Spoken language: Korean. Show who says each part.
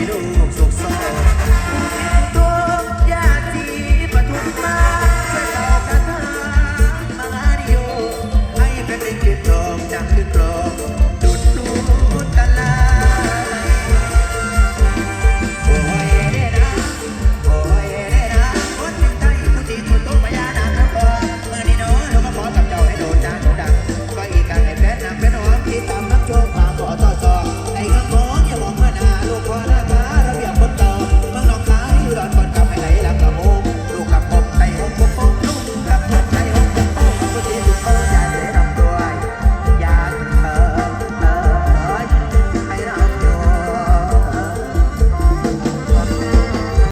Speaker 1: 필요 없어.